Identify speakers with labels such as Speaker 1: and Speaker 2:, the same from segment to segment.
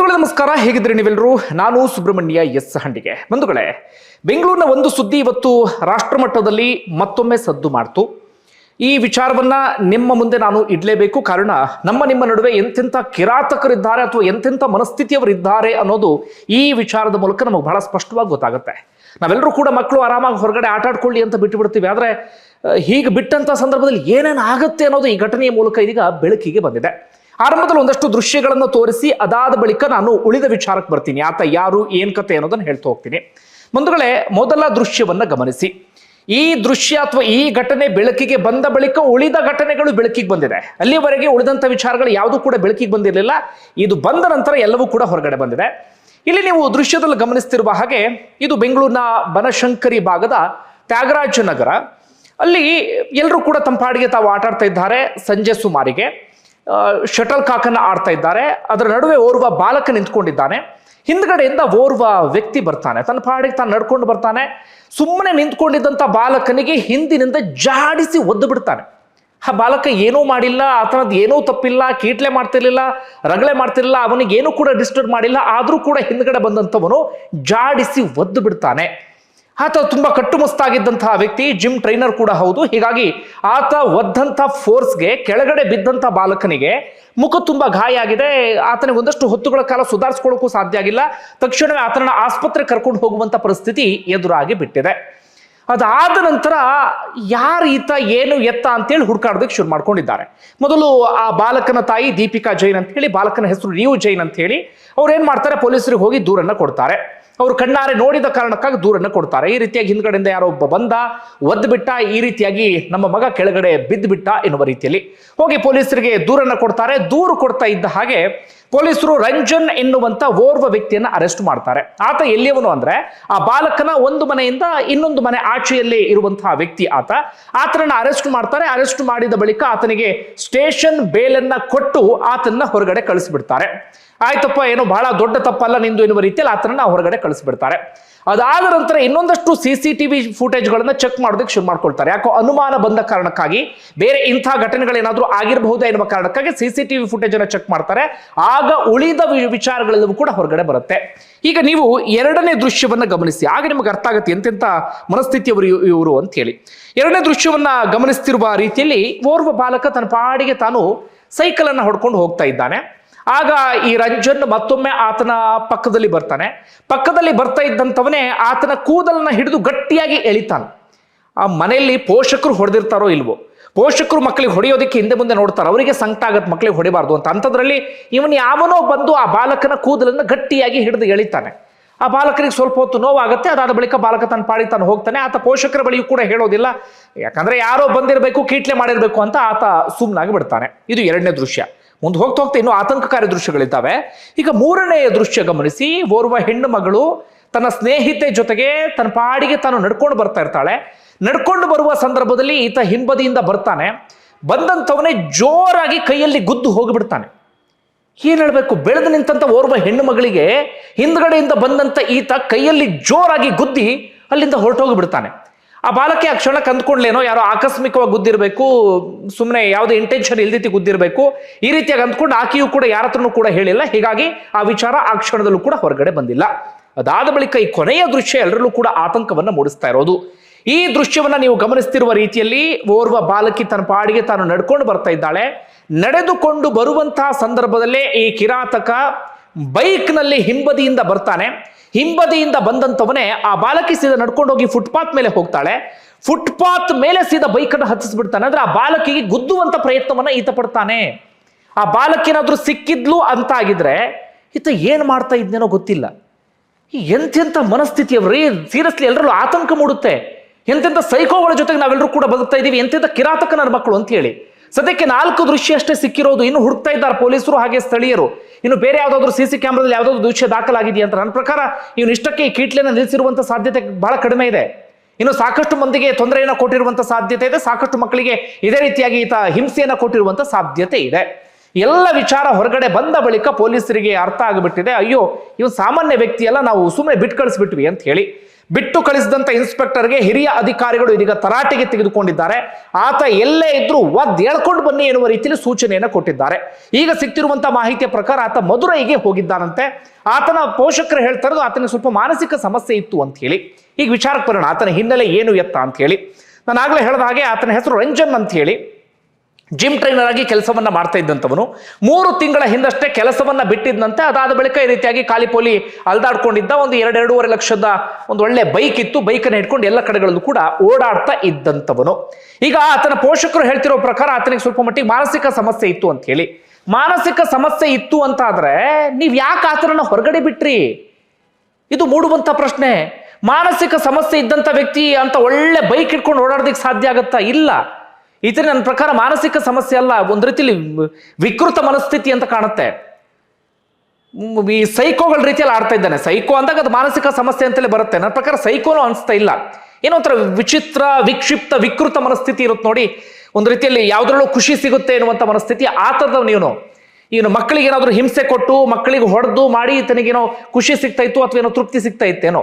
Speaker 1: ನಮಸ್ಕಾರ. ಹೇಗಿದ್ರಿ ನೀವೆಲ್ಲರೂ? ನಾನು ಸುಬ್ರಹ್ಮಣ್ಯ ಎಸ್ ಹಂಡಿಗೆ. ಬಂಧುಗಳೇ, ಬೆಂಗಳೂರಿನ ಒಂದು ಸುದ್ದಿ ಇವತ್ತು ರಾಷ್ಟ್ರ ಮಟ್ಟದಲ್ಲಿ ಮತ್ತೊಮ್ಮೆ ಸದ್ದು ಮಾಡ್ತು. ಈ ವಿಚಾರವನ್ನ ನಿಮ್ಮ ಮುಂದೆ ನಾನು ಇಡಲೇಬೇಕು. ಕಾರಣ, ನಮ್ಮ ನಿಮ್ಮ ನಡುವೆ ಎಂತೆಂಥ ಕಿರಾತಕರಿದ್ದಾರೆ ಅಥವಾ ಎಂತೆಂಥ ಮನಸ್ಥಿತಿಯವರಿದ್ದಾರೆ ಅನ್ನೋದು ಈ ವಿಚಾರದ ಮೂಲಕ ನಮಗೆ ಬಹಳ ಸ್ಪಷ್ಟವಾಗಿ ಗೊತ್ತಾಗುತ್ತೆ. ನಾವೆಲ್ಲರೂ ಕೂಡ ಮಕ್ಕಳು ಆರಾಮಾಗಿ ಹೊರಗಡೆ ಆಟ ಆಡ್ಕೊಳ್ಳಿ ಅಂತ ಬಿಟ್ಟು ಬಿಡ್ತೀವಿ ಆದರೆ ಹೀಗೆ ಬಿಟ್ಟಂಥ ಸಂದರ್ಭದಲ್ಲಿ ಏನೇನು ಆಗುತ್ತೆ ಅನ್ನೋದು ಈ ಘಟನೆಯ ಮೂಲಕ ಇದೀಗ ಬೆಳಕಿಗೆ ಬಂದಿದೆ. ಆರಂಭದಲ್ಲಿ ಒಂದಷ್ಟು ದೃಶ್ಯಗಳನ್ನು ತೋರಿಸಿ, ಅದಾದ ಬಳಿಕ ನಾನು ಉಳಿದ ವಿಚಾರಕ್ಕೆ ಬರ್ತೀನಿ. ಆತ ಯಾರು, ಏನ್ ಕತೆ ಅನ್ನೋದನ್ನ ಹೇಳ್ತಾ ಹೋಗ್ತೀನಿ. ಬಂಧುಗಳೇ, ಮೊದಲ ದೃಶ್ಯವನ್ನ ಗಮನಿಸಿ. ಈ ದೃಶ್ಯ ಅಥವಾ ಈ ಘಟನೆ ಬೆಳಕಿಗೆ ಬಂದ ಬಳಿಕ ಉಳಿದ ಘಟನೆಗಳು ಬೆಳಕಿಗೆ ಬಂದಿದೆ. ಅಲ್ಲಿವರೆಗೆ ಉಳಿದಂಥ ವಿಚಾರಗಳು ಯಾವುದು ಕೂಡ ಬೆಳಕಿಗೆ ಬಂದಿರಲಿಲ್ಲ. ಇದು ಬಂದ ನಂತರ ಎಲ್ಲವೂ ಕೂಡ ಹೊರಗಡೆ ಬಂದಿದೆ. ಇಲ್ಲಿ ನೀವು ದೃಶ್ಯದಲ್ಲಿ ಗಮನಿಸ್ತಿರುವ ಹಾಗೆ, ಇದು ಬೆಂಗಳೂರಿನ ಬನಶಂಕರಿ ಭಾಗದ ತ್ಯಾಗರಾಜ ನಗರ ಅಲ್ಲಿ ಎಲ್ಲರೂ ಕೂಡ ತಂಪಾಡಿಗೆ ಪಾಡಿಗೆ ತಾವು ಆಟಾಡ್ತಾ ಇದ್ದಾರೆ, ಸಂಜೆ ಸುಮಾರಿಗೆ. ಶಟಲ್ ಕಾಕನ್ನು ಆಡ್ತಾ ಇದ್ದಾರೆ. ಅದರ ನಡುವೆ ಓರ್ವ ಬಾಲಕ ನಿಂತ್ಕೊಂಡಿದ್ದಾನೆ. ಹಿಂದ್ಗಡೆಯಿಂದ ಓರ್ವ ವ್ಯಕ್ತಿ ಬರ್ತಾನೆ. ತನ್ನ ಪಾಡಿಗೆ ತಾನು ನಡ್ಕೊಂಡು ಬರ್ತಾನೆ. ಸುಮ್ಮನೆ ನಿಂತ್ಕೊಂಡಿದ್ದಂಥ ಬಾಲಕನಿಗೆ ಹಿಂದಿನಿಂದ ಜಾಡಿಸಿ ಒದ್ದು ಬಿಡ್ತಾನೆ. ಆ ಬಾಲಕ ಏನೂ ಮಾಡಿಲ್ಲ, ಆತನದ್ದು ಏನೂ ತಪ್ಪಿಲ್ಲ, ಕೀಟ್ಲೆ ಮಾಡ್ತಿರ್ಲಿಲ್ಲ, ರಗಳೆ ಮಾಡ್ತಿರ್ಲಿಲ್ಲ ಅವನಿಗೆ ಏನೂ ಕೂಡ ಡಿಸ್ಟರ್ಬ್ ಮಾಡಿಲ್ಲ. ಆದರೂ ಕೂಡ ಹಿಂದ್ಗಡೆ ಬಂದಂಥವನು ಜಾಡಿಸಿ ಒದ್ದು ಬಿಡ್ತಾನೆ. ಆತ ತುಂಬಾ ಕಟ್ಟುಮಸ್ತಾಗಿದ್ದಂತಹ ವ್ಯಕ್ತಿ ಜಿಮ್ ಟ್ರೈನರ್ ಕೂಡ ಹೌದು. ಹೀಗಾಗಿ ಆತ ಒದ್ದಂಥ ಫೋರ್ಸ್ಗೆ ಕೆಳಗಡೆ ಬಿದ್ದಂಥ ಬಾಲಕನಿಗೆ ಮುಖ ತುಂಬಾ ಗಾಯ ಆಗಿದೆ. ಆತನಿಗೆ ಒಂದಷ್ಟು ಹೊತ್ತುಗಳ ಕಾಲ ಸುಧಾರಿಸ್ಕೊಳ್ಳೋಕ್ಕೂ ಸಾಧ್ಯ ಆಗಿಲ್ಲ. ತಕ್ಷಣವೇ ಆತನ ಆಸ್ಪತ್ರೆ ಕರ್ಕೊಂಡು ಹೋಗುವಂತ ಪರಿಸ್ಥಿತಿ ಎದುರಾಗಿ ಬಿಟ್ಟಿದೆ. ಅದಾದ ನಂತರ ಯಾರು ಈತ, ಏನು ಎತ್ತ ಅಂತೇಳಿ ಹುಡುಕಾಡೋದಕ್ಕೆ ಶುರು ಮಾಡ್ಕೊಂಡಿದ್ದಾರೆ. ಮೊದಲು ಆ ಬಾಲಕನ ತಾಯಿ ದೀಪಿಕಾ ಜೈನ್ ಅಂತ ಹೇಳಿ, ಬಾಲಕನ ಹೆಸರು ರಿಯು ಜೈನ್ ಅಂತ ಹೇಳಿ, ಅವ್ರು ಏನ್ ಮಾಡ್ತಾರೆ? ಪೊಲೀಸರಿಗೆ ಹೋಗಿ ದೂರನ್ನ ಕೊಡ್ತಾರೆ. ಅವರು ಕಣ್ಣಾರೆ ನೋಡಿದ ಕಾರಣಕ್ಕಾಗಿ ದೂರನ್ನು ಕೊಡ್ತಾರೆ. ಈ ರೀತಿಯಾಗಿ ಹಿಂದ್ಗಡೆಯಿಂದ ಯಾರೋ ಒಬ್ಬ ಬಂದ, ಒದ್ದು ಬಿಟ್ಟ, ಈ ರೀತಿಯಾಗಿ ನಮ್ಮ ಮಗ ಕೆಳಗಡೆ ಬಿದ್ದು ಬಿಟ್ಟ ಎನ್ನುವ ರೀತಿಯಲ್ಲಿ. ಹೋಗಿ ಪೊಲೀಸರಿಗೆ ದೂರನ್ನು ಕೊಡ್ತಾರೆ. ದೂರು ಕೊಡ್ತಾ ಇದ್ದ ಹಾಗೆ ಪೊಲೀಸರು ರಂಜನ್ ಎನ್ನುವಂತ ಓರ್ವ ವ್ಯಕ್ತಿಯನ್ನು ಅರೆಸ್ಟ್ ಮಾಡ್ತಾರೆ. ಆತ ಎಲ್ಲಿಯವನು ಅಂದ್ರೆ, ಆ ಬಾಲಕನ ಒಂದು ಮನೆಯಿಂದ ಇನ್ನೊಂದು ಮನೆ ಆಚೆಯಲ್ಲಿ ಇರುವಂತಹ ವ್ಯಕ್ತಿ ಆತ. ಆತನನ್ನ ಅರೆಸ್ಟ್ ಮಾಡ್ತಾರೆ. ಅರೆಸ್ಟ್ ಮಾಡಿದ ಬಳಿಕ ಆತನಿಗೆ ಸ್ಟೇಷನ್ ಬೇಲನ್ನ ಕೊಟ್ಟು ಆತನ ಹೊರಗಡೆ ಕಳಿಸ್ಬಿಡ್ತಾರೆ. ಆಯ್ತಪ್ಪ, ಏನೋ ಬಹಳ ದೊಡ್ಡ ತಪ್ಪಲ್ಲ ನಿಂದು ಎನ್ನುವ ರೀತಿಯಲ್ಲಿ ಆತನನ್ನ ಹೊರಗಡೆ ಕಳಿಸ್ಬಿಡ್ತಾರೆ. ಅದಾದ ನಂತರ ಇನ್ನೊಂದಷ್ಟು ಸಿ ಸಿ ಟಿ ವಿ ಫುಟೇಜ್ಗಳನ್ನು ಚೆಕ್ ಮಾಡೋದಕ್ಕೆ ಶುರು ಮಾಡ್ಕೊಳ್ತಾರೆ. ಯಾಕೋ ಅನುಮಾನ ಬಂದ ಕಾರಣಕ್ಕಾಗಿ ಬೇರೆ ಇಂಥ ಘಟನೆಗಳೇನಾದರೂ ಆಗಿರಬಹುದು ಎನ್ನುವ ಕಾರಣಕ್ಕಾಗಿ C C T V footage ಅನ್ನ ಚೆಕ್ ಮಾಡ್ತಾರೆ. ಆಗ ಉಳಿದ ವಿಚಾರಗಳೆಲ್ಲವೂ ಕೂಡ ಹೊರಗಡೆ ಬರುತ್ತೆ. ಈಗ ನೀವು ಎರಡನೇ ದೃಶ್ಯವನ್ನ ಗಮನಿಸಿ. ಆಗ ನಿಮಗೆ ಅರ್ಥ ಆಗುತ್ತೆ ಎಂತೆಂಥ ಮನಸ್ಥಿತಿಯವರು ಇವರು ಅಂತ ಹೇಳಿ. ಎರಡನೇ ದೃಶ್ಯವನ್ನ ಗಮನಿಸ್ತಿರುವ ರೀತಿಯಲ್ಲಿ ಓರ್ವ ಬಾಲಕ ತನ್ನ ಪಾಡಿಗೆ ತಾನು ಸೈಕಲ್ ಅನ್ನ ಹೊಡ್ಕೊಂಡು ಹೋಗ್ತಾ ಇದ್ದಾನೆ. ಆಗ ಈ ರಂಜನ್ ಮತ್ತೊಮ್ಮೆ ಆತನ ಪಕ್ಕದಲ್ಲಿ ಬರ್ತಾನೆ. ಪಕ್ಕದಲ್ಲಿ ಬರ್ತಾ ಇದ್ದಂಥವನೇ ಆತನ ಕೂದಲನ್ನ ಹಿಡಿದು ಗಟ್ಟಿಯಾಗಿ ಎಳಿತಾನೆ. ಆ ಮನೆಯಲ್ಲಿ ಪೋಷಕರು ಹೊಡೆದಿರ್ತಾರೋ ಇಲ್ವೋ? ಪೋಷಕರು ಮಕ್ಕಳಿಗೆ ಹೊಡೆಯೋದಕ್ಕೆ ಹಿಂದೆ ಮುಂದೆ ನೋಡ್ತಾರೆ, ಅವರಿಗೆ ಸಂಕಟ ಆಗತ್ತೆ ಮಕ್ಕಳಿಗೆ ಹೊಡಿಬಾರ್ದು ಅಂತ. ಅಂಥದ್ರಲ್ಲಿ ಇವನು ಯಾವನೋ ಬಂದು ಆ ಬಾಲಕನ ಕೂದಲನ್ನು ಗಟ್ಟಿಯಾಗಿ ಹಿಡಿದು ಎಳಿತಾನೆ. ಆ ಬಾಲಕರಿಗೆ ಸ್ವಲ್ಪ ಹೊತ್ತು ನೋವಾಗುತ್ತೆ, ಅದಾದ ಬಳಿಕ ಬಾಲಕ ತನ್ನ ಪಾಡಿ ತಾನು ಹೋಗ್ತಾನೆ. ಆತ ಪೋಷಕರ ಬಳಿಯೂ ಕೂಡ ಹೇಳೋದಿಲ್ಲ. ಯಾಕಂದ್ರೆ ಯಾರೋ ಬಂದಿರಬೇಕು, ಕೀಟ್ಲೆ ಮಾಡಿರಬೇಕು ಅಂತ ಆತ ಸುಮ್ಮನಾಗಿ ಬಿಡ್ತಾನೆ. ಇದು ಎರಡನೇ ದೃಶ್ಯ. ಮುಂದೆ ಹೋಗ್ತಾ ಹೋಗ್ತಾ ಇನ್ನೂ ಆತಂಕಕಾರಿ ದೃಶ್ಯಗಳಿದ್ದಾವೆ. ಈಗ ಮೂರನೆಯ ದೃಶ್ಯ ಗಮನಿಸಿ, ಓರ್ವ ಹೆಣ್ಣು ಮಗಳು ತನ್ನ ಸ್ನೇಹಿತೆ ಜೊತೆಗೆ ತನ್ನ ಪಾಡಿಗೆ ತಾನು ನಡ್ಕೊಂಡು ಬರ್ತಾ ಇರ್ತಾಳೆ. ನಡ್ಕೊಂಡು ಬರುವ ಸಂದರ್ಭದಲ್ಲಿ ಈತ ಹಿಂಬದಿಯಿಂದ ಬರ್ತಾನೆ. ಬಂದಂಥವನೇ ಜೋರಾಗಿ ಕೈಯಲ್ಲಿ ಗುದ್ದು ಹೋಗಿಬಿಡ್ತಾನೆ. ಏನು ಹೇಳಬೇಕು? ಬೆಳೆದು ನಿಂತಂತ ಓರ್ವ ಹೆಣ್ಣು ಮಗಳಿಗೆ ಹಿಂದ್ಗಡೆಯಿಂದ ಬಂದಂತ ಈತ ಕೈಯಲ್ಲಿ ಜೋರಾಗಿ ಗುದ್ದಿ ಅಲ್ಲಿಂದ ಹೊರಟೋಗಿ ಬಿಡ್ತಾನೆ ಆ ಬಾಲಕಿ ಆ ಕ್ಷಣ ಅಂದ್ಕೊಂಡ್ಲೇನೋ ಯಾರೋ ಆಕಸ್ಮಿಕವಾಗಿ ಗುದ್ದಿರಬೇಕು ಸುಮ್ಮನೆ ಯಾವುದೇ ಇಂಟೆನ್ಷನ್ ಇಲ್ದಿತಿ ಗುದ್ದಿರಬೇಕು, ಈ ರೀತಿಯಾಗಿ ಅಂದ್ಕೊಂಡು ಆಕೆಯೂ ಕೂಡ ಯಾರ ಕೂಡ ಹೇಳಿಲ್ಲ. ಹೀಗಾಗಿ ಆ ವಿಚಾರ ಆ ಕ್ಷಣದಲ್ಲೂ ಕೂಡ ಹೊರಗಡೆ ಬಂದಿಲ್ಲ. ಅದಾದ ಬಳಿಕ ಈ ಕೊನೆಯ ದೃಶ್ಯ ಎಲ್ಲರಲ್ಲೂ ಕೂಡ ಆತಂಕವನ್ನ ಮೂಡಿಸ್ತಾ ಇರೋದು. ಈ ದೃಶ್ಯವನ್ನ ನೀವು ಗಮನಿಸ್ತಿರುವ ರೀತಿಯಲ್ಲಿ ಓರ್ವ ಬಾಲಕಿ ತನ್ನ ಪಾಡಿಗೆ ತಾನು ನಡ್ಕೊಂಡು ಬರ್ತಾ ಇದ್ದಾಳೆ. ನಡೆದುಕೊಂಡು ಬರುವಂತಹ ಸಂದರ್ಭದಲ್ಲೇ ಈ ಕಿರಾತಕ ಬೈಕ್ನಲ್ಲಿ ಹಿಂಬದಿಯಿಂದ ಬರ್ತಾನೆ. ಹಿಂಬದಿಯಿಂದ ಬಂದಂಥವನೇ ಆ ಬಾಲಕಿ ಸೀದಾ ನಡ್ಕೊಂಡು ಹೋಗಿ ಫುಟ್ಪಾತ್ ಮೇಲೆ ಹೋಗ್ತಾಳೆ. ಫುಟ್ಪಾತ್ ಮೇಲೆ ಸೀದಾ ಬೈಕನ್ನು ಹತ್ತಿಸ್ಬಿಡ್ತಾನೆ. ಅಂದ್ರೆ ಆ ಬಾಲಕಿಗೆ ಗುದ್ದುವಂತ ಪ್ರಯತ್ನವನ್ನ ಈತ ಪಡ್ತಾನೆ. ಆ ಬಾಲಕಿನಾದ್ರೂ ಸಿಕ್ಕಿದ್ಲು ಅಂತ ಆಗಿದ್ರೆ ಈತ ಏನು ಮಾಡ್ತಾ ಇದ್ನೇನೋ ಗೊತ್ತಿಲ್ಲ. ಈ ಮನಸ್ಥಿತಿ ರೀ ಸೀರಿಯಸ್ಲಿ ಎಲ್ಲರಲ್ಲೂ ಆತಂಕ ಮೂಡುತ್ತೆ. ಎಂತೆಂಥ ಸೈಕೋಗಳ ಜೊತೆಗೆ ನಾವೆಲ್ಲರೂ ಕೂಡ ಬದುಕ್ತಾ ಇದ್ದೀವಿ ಎಂತೆಂಥ ಕಿರಾತಕ ಮಕ್ಕಳು ಅಂತ ಹೇಳಿ. ಸದ್ಯಕ್ಕೆ ನಾಲ್ಕು ದೃಶ್ಯ ಅಷ್ಟೇ ಸಿಕ್ಕಿರೋದು. ಇನ್ನು ಹುಡುಕ್ತಾ ಇದ್ದಾರೆ ಪೊಲೀಸರು ಹಾಗೆ ಸ್ಥಳೀಯರು. ಇನ್ನು ಬೇರೆ ಯಾವ್ದಾದ್ರು ಸಿ ಸಿ ಕ್ಯಾಮ್ರಾದಲ್ಲಿ ಯಾವುದಾದ್ರು ದೃಶ್ಯ ದಾಖಲಾಗಿದೆಯಾ ಅಂತ ನನ್ನ ಪ್ರಕಾರ ಇವನು ಇಷ್ಟಕ್ಕೆ ಈ ಕೀಟ್ಲೆನ ನಿಲ್ಲಿಸಿರುವಂಥ ಸಾಧ್ಯತೆ ಬಹಳ ಕಡಿಮೆ ಇದೆ. ಇನ್ನು ಸಾಕಷ್ಟು ಮಂದಿಗೆ ತೊಂದರೆಯನ್ನು ಕೊಟ್ಟಿರುವಂಥ ಸಾಧ್ಯತೆ ಇದೆ. ಸಾಕಷ್ಟು ಮಕ್ಕಳಿಗೆ ಇದೇ ರೀತಿಯಾಗಿ ಈತ ಹಿಂಸೆಯನ್ನು ಕೊಟ್ಟಿರುವಂಥ ಸಾಧ್ಯತೆ ಇದೆ. ಎಲ್ಲ ವಿಚಾರ ಹೊರಗಡೆ ಬಂದ ಬಳಿಕ ಪೊಲೀಸರಿಗೆ ಅರ್ಥ ಆಗಿಬಿಟ್ಟಿದೆ. ಅಯ್ಯೋ, ಇವನು ಸಾಮಾನ್ಯ ವ್ಯಕ್ತಿ ಅಲ್ಲ ನಾವು ಸುಮ್ಮನೆ ಬಿಟ್ಟು ಕಳಿಸ್ಬಿಟ್ವಿ ಅಂತ ಹೇಳಿ. ಬಿಟ್ಟು ಕಳಿಸಿದಂತ ಇನ್ಸ್ಪೆಕ್ಟರ್ಗೆ ಹಿರಿಯ ಅಧಿಕಾರಿಗಳು ಇದೀಗ ತರಾಟೆಗೆ ತೆಗೆದುಕೊಂಡಿದ್ದಾರೆ. ಆತ ಎಲ್ಲೇ ಇದ್ರೂ ಒದ್ ಹೇಳ್ಕೊಂಡು ಬನ್ನಿ ಎನ್ನುವ ರೀತಿಯಲ್ಲಿ ಸೂಚನೆಯನ್ನು ಕೊಟ್ಟಿದ್ದಾರೆ. ಈಗ ಸಿಕ್ತಿರುವಂತಹ ಮಾಹಿತಿಯ ಪ್ರಕಾರ ಆತ ಮಧುರೈಗೆ ಹೋಗಿದ್ದಾನಂತೆ. ಆತನ ಪೋಷಕರು ಹೇಳ್ತಾ ಆತನಿಗೆ ಸ್ವಲ್ಪ ಮಾನಸಿಕ ಸಮಸ್ಯೆ ಇತ್ತು ಅಂತ ಹೇಳಿ. ಈಗ ವಿಚಾರಕ್ಕೆ ಬರೋಣ. ಆತನ ಹಿನ್ನೆಲೆ ಏನು ಎತ್ತ ಅಂತ ಹೇಳಿ. ನಾನು ಆಗ್ಲೇ ಹೇಳಿದ ಹಾಗೆ ಆತನ ಹೆಸರು ರಂಜನ್ ಅಂತ ಹೇಳಿ. ಜಿಮ್ ಟ್ರೈನರ್ ಆಗಿ ಕೆಲಸವನ್ನ ಮಾಡ್ತಾ ಇದ್ದಂಥವನು, ಮೂರು ತಿಂಗಳ ಹಿಂದಷ್ಟೇ ಕೆಲಸವನ್ನ ಬಿಟ್ಟಿದ್ದಂತೆ ಅದಾದ ಬಳಿಕ ಈ ರೀತಿಯಾಗಿ ಕಾಲಿಪೋಲಿ ಅಲ್ದಾಡ್ಕೊಂಡಿದ್ದ ಒಂದು ಎರಡೆರಡೂವರೆ ಲಕ್ಷದ ಒಂದು ಒಳ್ಳೆ ಬೈಕ್ ಇತ್ತು ಬೈಕನ್ನು ಇಟ್ಕೊಂಡು ಎಲ್ಲ ಕಡೆಗಳಲ್ಲೂ ಕೂಡ ಓಡಾಡ್ತಾ ಇದ್ದಂಥವನು. ಈಗ ಆತನ ಪೋಷಕರು ಹೇಳ್ತಿರೋ ಪ್ರಕಾರ ಆತನಿಗೆ ಸ್ವಲ್ಪ ಮಟ್ಟಿಗೆ ಮಾನಸಿಕ ಸಮಸ್ಯೆ ಇತ್ತು ಅಂತ ಹೇಳಿ. ಮಾನಸಿಕ ಸಮಸ್ಯೆ ಇತ್ತು ಅಂತ ಆದ್ರೆ ನೀವು ಯಾಕೆ ಆತನನ್ನು ಹೊರಗಡೆ ಬಿಟ್ರಿ? ಇದು ಮೂಡುವಂತ ಪ್ರಶ್ನೆ. ಮಾನಸಿಕ ಸಮಸ್ಯೆ ಇದ್ದಂಥ ವ್ಯಕ್ತಿ ಅಂತ ಒಳ್ಳೆ ಬೈಕ್ ಇಟ್ಕೊಂಡು ಓಡಾಡೋದಕ್ಕೆ ಸಾಧ್ಯ ಆಗತ್ತಾ? ಇಲ್ಲ. ಈತನ ನನ್ನ ಪ್ರಕಾರ ಮಾನಸಿಕ ಸಮಸ್ಯೆ ಅಲ್ಲ, ಒಂದು ರೀತಿಲಿ ವಿಕೃತ ಮನಸ್ಥಿತಿ ಅಂತ ಕಾಣುತ್ತೆ. ಈ ಸೈಕೋಗಳ ರೀತಿಯಲ್ಲಿ ಆಡ್ತಾ ಇದ್ದಾನೆ. ಸೈಕೋ ಅಂದಾಗ ಅದು ಮಾನಸಿಕ ಸಮಸ್ಯೆ ಅಂತಲೇ ಬರುತ್ತೆ. ನನ್ನ ಪ್ರಕಾರ ಸೈಕೋನು ಅನಿಸ್ತಾ ಇಲ್ಲ. ಏನೋ ಒಂಥರ ವಿಚಿತ್ರ, ವಿಕ್ಷಿಪ್ತ, ವಿಕೃತ ಮನಸ್ಥಿತಿ ಇರುತ್ತೆ ನೋಡಿ. ಒಂದು ರೀತಿಯಲ್ಲಿ ಯಾವ್ದ್ರಲ್ಲೂ ಖುಷಿ ಸಿಗುತ್ತೆ ಎನ್ನುವಂಥ ಮನಸ್ಥಿತಿ ಆ ಥರದವ್ ನೀನು ಇವನು ಮಕ್ಕಳಿಗೆ ಏನಾದರೂ ಹಿಂಸೆ ಕೊಟ್ಟು, ಮಕ್ಕಳಿಗೆ ಹೊಡೆದು ಮಾಡಿ ತನಗೇನೋ ಖುಷಿ ಸಿಗ್ತಾ ಇತ್ತು ಅಥವಾ ಏನೋ ತೃಪ್ತಿ ಸಿಗ್ತಾ ಇತ್ತೇನೋ.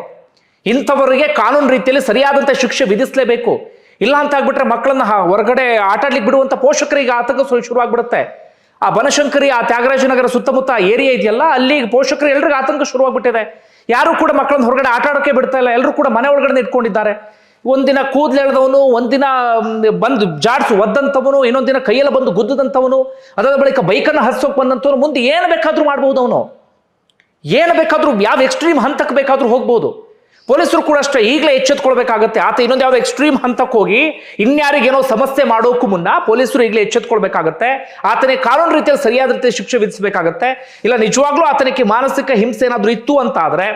Speaker 1: ಇಂಥವರಿಗೆ ಕಾನೂನು ರೀತಿಯಲ್ಲಿ ಸರಿಯಾದಂಥ ಶಿಕ್ಷೆ ವಿಧಿಸಲೇಬೇಕು. ಇಲ್ಲ ಅಂತ ಆಗ್ಬಿಟ್ರೆ ಮಕ್ಕಳನ್ನ ಹೊರಗಡೆ ಆಟಾಡ್ಲಿಕ್ಕೆ ಬಿಡುವಂಥ ಪೋಷಕರಿಗೆ ಆತಂಕ ಶುರು ಶುರುವಾಗ್ಬಿಡುತ್ತೆ. ಆ ಬನಶಂಕರಿ, ಆ ತ್ಯಾಗರಾಜನಗರ ಸುತ್ತಮುತ್ತ ಏರಿಯಾ ಇದೆಯಲ್ಲ, ಅಲ್ಲಿ ಪೋಷಕರು ಎಲ್ರಿಗೂ ಆತಂಕ ಶುರುವಾಗ್ಬಿಟ್ಟಿದೆ. ಯಾರು ಕೂಡ ಮಕ್ಕಳನ್ನ ಹೊರಗಡೆ ಆಟ ಆಡೋಕೆ ಬಿಡ್ತಾ ಇಲ್ಲ ಎಲ್ಲರೂ ಕೂಡ ಮನೆ ಒಳಗಡೆ ಇಟ್ಕೊಂಡಿದ್ದಾರೆ. ಒಂದಿನ ಕೂದಲು ಒಂದಿನ ಬಂದು ಜಾಡ್ಸು, ಒದ್ದಂಥವನು ಇನ್ನೊಂದಿನ ಕೈಯಲ್ಲಿ ಬಂದು ಗುದ್ದದಂಥವನು, ಅದಾದ ಬಳಿಕ ಬೈಕನ್ನು ಹರಿಸೋಕೆ ಬಂದಂಥವನು, ಮುಂದೆ ಏನು ಬೇಕಾದರೂ ಮಾಡ್ಬೋದು ಅವನು. ಏನು ಬೇಕಾದರೂ, ಯಾವ ಎಕ್ಸ್ಟ್ರೀಮ್ ಹಂತಕ್ಕೆ ಬೇಕಾದರೂ ಹೋಗ್ಬೋದು. ಪೊಲೀಸರು ಕೂಡ ಅಷ್ಟೇ ಈಗಲೇ ಎಚ್ಚೆತ್ಕೊಳ್ಬೇಕಾಗತ್ತೆ. ಆತ ಇನ್ನೊಂದು ಯಾವುದೋ ಎಕ್ಸ್ಟ್ರೀಮ್ ಹಂತಕ್ಕೆ ಹೋಗಿ ಇನ್ಯಾರಿಗೇನೋ ಸಮಸ್ಯೆ ಮಾಡೋಕ್ಕೂ ಮುನ್ನ ಪೊಲೀಸರು ಈಗಲೇ ಎಚ್ಚೆತ್ಕೊಳ್ಬೇಕಾಗತ್ತೆ. ಆತನಿಗೆ ಕಾನೂನು ರೀತಿಯಲ್ಲಿ ಸರಿಯಾದ ರೀತಿಯ ಶಿಕ್ಷೆ ವಿಧಿಸಬೇಕಾಗತ್ತೆ. ಇಲ್ಲ, ನಿಜವಾಗ್ಲೂ ಆತನಿಗೆ ಮಾನಸಿಕ ಹಿಂಸೆ ಏನಾದರೂ ಇತ್ತು ಅಂತ ಆದರೆ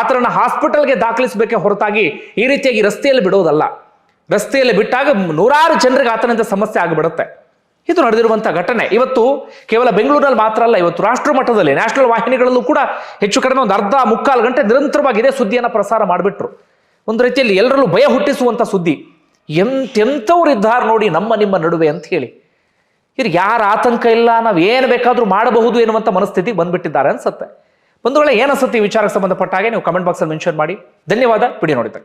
Speaker 1: ಆತನನ್ನು ಹಾಸ್ಪಿಟಲ್ಗೆ ದಾಖಲಿಸಬೇಕೆ ಹೊರತಾಗಿ ಈ ರೀತಿಯಾಗಿ ರಸ್ತೆಯಲ್ಲಿ ಬಿಡೋದಲ್ಲ. ರಸ್ತೆಯಲ್ಲಿ ಬಿಟ್ಟಾಗ ನೂರಾರು ಜನರಿಗೆ ಆತನಿಂದ ಸಮಸ್ಯೆ ಆಗಿಬಿಡುತ್ತೆ. ಇದು ನಡೆದಿರುವಂತಹ ಘಟನೆ. ಇವತ್ತು ಕೇವಲ ಬೆಂಗಳೂರಲ್ಲಿ ಮಾತ್ರ ಅಲ್ಲ, ಇವತ್ತು ರಾಷ್ಟ್ರ ಮಟ್ಟದಲ್ಲಿ ನ್ಯಾಷನಲ್ ವಾಹಿನಿಗಳಲ್ಲೂ ಕೂಡ ಹೆಚ್ಚು ಕಡಿಮೆ ಒಂದು ಅರ್ಧ ಮುಕ್ಕಾಲು ಗಂಟೆ ನಿರಂತರವಾಗಿ ಇದೇ ಸುದ್ದಿಯನ್ನು ಪ್ರಸಾರ ಮಾಡಿಬಿಟ್ರು. ಒಂದು ರೀತಿಯಲ್ಲಿ ಎಲ್ಲರಲ್ಲೂ ಭಯ ಹುಟ್ಟಿಸುವಂಥ ಸುದ್ದಿ. ಎಂತೆಂಥವ್ರು ಇದ್ದಾರೆ ನೋಡಿ ನಮ್ಮ ನಿಮ್ಮ ನಡುವೆ ಅಂತ ಹೇಳಿ. ಇವ್ರಿಗೆ ಯಾರ ಆತಂಕ ಇಲ್ಲ, ನಾವು ಏನು ಬೇಕಾದರೂ ಮಾಡಬಹುದು ಎನ್ನುವಂಥ ಮನಸ್ಥಿತಿ ಬಂದ್ಬಿಟ್ಟಿದ್ದಾರೆ ಅನ್ಸುತ್ತೆ. ಒಂದು ವೇಳೆ ಏನಿಸುತ್ತೆ ಈ ವಿಚಾರಕ್ಕೆ ಸಂಬಂಧಪಟ್ಟ ಹಾಗೆ ನೀವು ಕಮೆಂಟ್ ಬಾಕ್ಸಲ್ಲಿ ಮೆನ್ಷನ್ ಮಾಡಿ. ಧನ್ಯವಾದ ವಿಡಿಯೋ ನೋಡಿದ್ದಕ್ಕೆ.